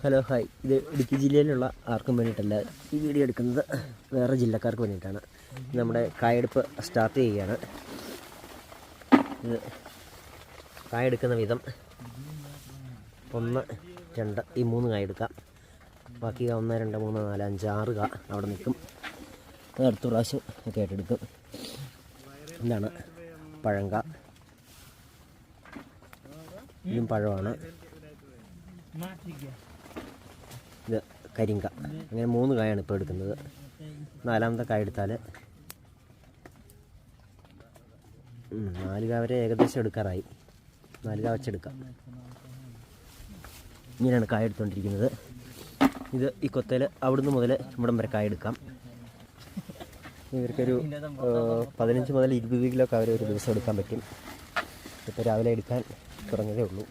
Hello hi. ഇത് ഇടുക്കി ജില്ലയിലുള്ള ആർക്കും വേണ്ടിയിട്ടല്ല ഈ വീഡിയോ എടുക്കുന്നത് വേറെ ജില്ലക്കാർക്ക് വേണ്ടിയിട്ടാണ്. നമ്മുടെ കായെടുപ്പ് സ്റ്റാർട്ട് ചെയ്യുകയാണ്. ഇത് കായെടുക്കുന്ന വിധം ഒന്ന് രണ്ട് ഈ മൂന്ന് കായ എടുക്കാം. ബാക്കി ഒന്ന് രണ്ട് മൂന്ന് നാല് അഞ്ച് ആറ് കാ അവിടെ നിൽക്കും. അടുത്ത പ്രാവശ്യം ഒക്കെ ആയിട്ട് എടുക്കും ഇതാണ് പഴങ്ക ഇതും പഴമാണ്. ഇത് കരിങ്ക. അങ്ങനെ മൂന്ന് കായാണ് ഇപ്പോൾ എടുക്കുന്നത്. നാലാമത്തെ കായ എടുത്താൽ നാല് കായ വരെ ഏകദേശം എടുക്കാറായി. നാല് കാ വെച്ചെടുക്കാം ഇങ്ങനെയാണ് കായ എടുത്തുകൊണ്ടിരിക്കുന്നത് ഇത് ഈ കൊത്തയിൽ അവിടുന്ന് മുതൽ ഇവിടം വരെ കായ എടുക്കാം. ഇവർക്കൊരു പതിനഞ്ച് മുതൽ ഇരുപത് കിലോ കായ ഒരു ദിവസം എടുക്കാൻ പറ്റും. ഇപ്പോൾ രാവിലെ എടുക്കാൻ തുടങ്ങിയതേ ഉള്ളൂ.